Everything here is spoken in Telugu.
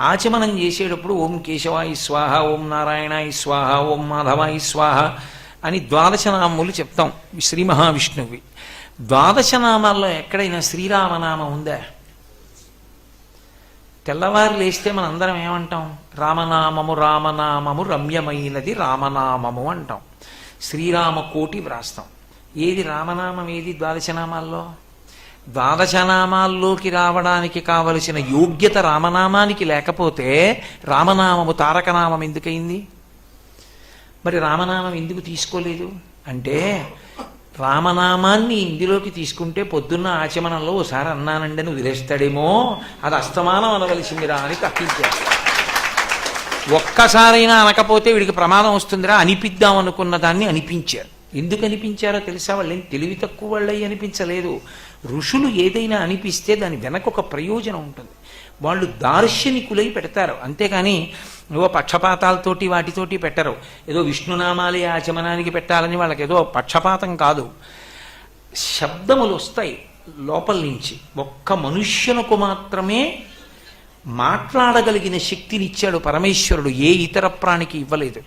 ఆచమనం చేసేటప్పుడు ఓం కేశవాయి స్వాహ ఓం నారాయణ స్వాహ ఓం మాధవాయి స్వాహ అని ద్వాదశనామములు చెప్తాం శ్రీ మహావిష్ణువి. ద్వాదశ నామాల్లో ఎక్కడైనా శ్రీరామనామం ఉందా? తెల్లవారు లేస్తే మనందరం ఏమంటాం? రామనామము రామనామము రమ్యమైనది రామనామము అంటాం. శ్రీరామ కోటి వ్రాస్తాం. ఏది రామనామం ఏది ద్వాదశనామాల్లో? ద్వాదశనామాల్లోకి రావడానికి కావలసిన యోగ్యత రామనామానికి లేకపోతే రామనామము తారకనామం ఎందుకయింది? మరి రామనామం ఎందుకు తీసుకోలేదు? అంటే రామనామాన్ని ఇందులోకి తీసుకుంటే పొద్దున్న ఆచమనంలో ఓసారి అన్నానండి అని వదిలేస్తాడేమో అది అస్తమానం అనవలసిందిరా అని తప్పించారు ఒక్కసారైనా అనకపోతే వీడికి ప్రమాదం వస్తుందిరా అనిపిద్దాం అనుకున్న దాన్ని అనిపించారు ఎందుకు అనిపించారో తెలుసా? వాళ్ళేం తెలివి తక్కువ వాళ్ళై అనిపించలేదు. ఋషులు ఏదైనా అనిపిస్తే దాని వెనక ఒక ప్రయోజనం ఉంటుంది. వాళ్ళు దార్శనికులై పెడతారు. అంతేకాని ఏదో పక్షపాతాలతోటి వాటితోటి పెట్టరు. ఏదో విష్ణునామాలే ఆచమనానికి పెట్టాలని వాళ్ళకి ఏదో పక్షపాతం కాదు. శబ్దములు వస్తాయి లోపల నుంచి. ఒక్క మనుష్యునకు మాత్రమే మాట్లాడగలిగిన శక్తినిచ్చాడు పరమేశ్వరుడు. ఏ ఇతర ప్రాణికి ఇవ్వలేదు.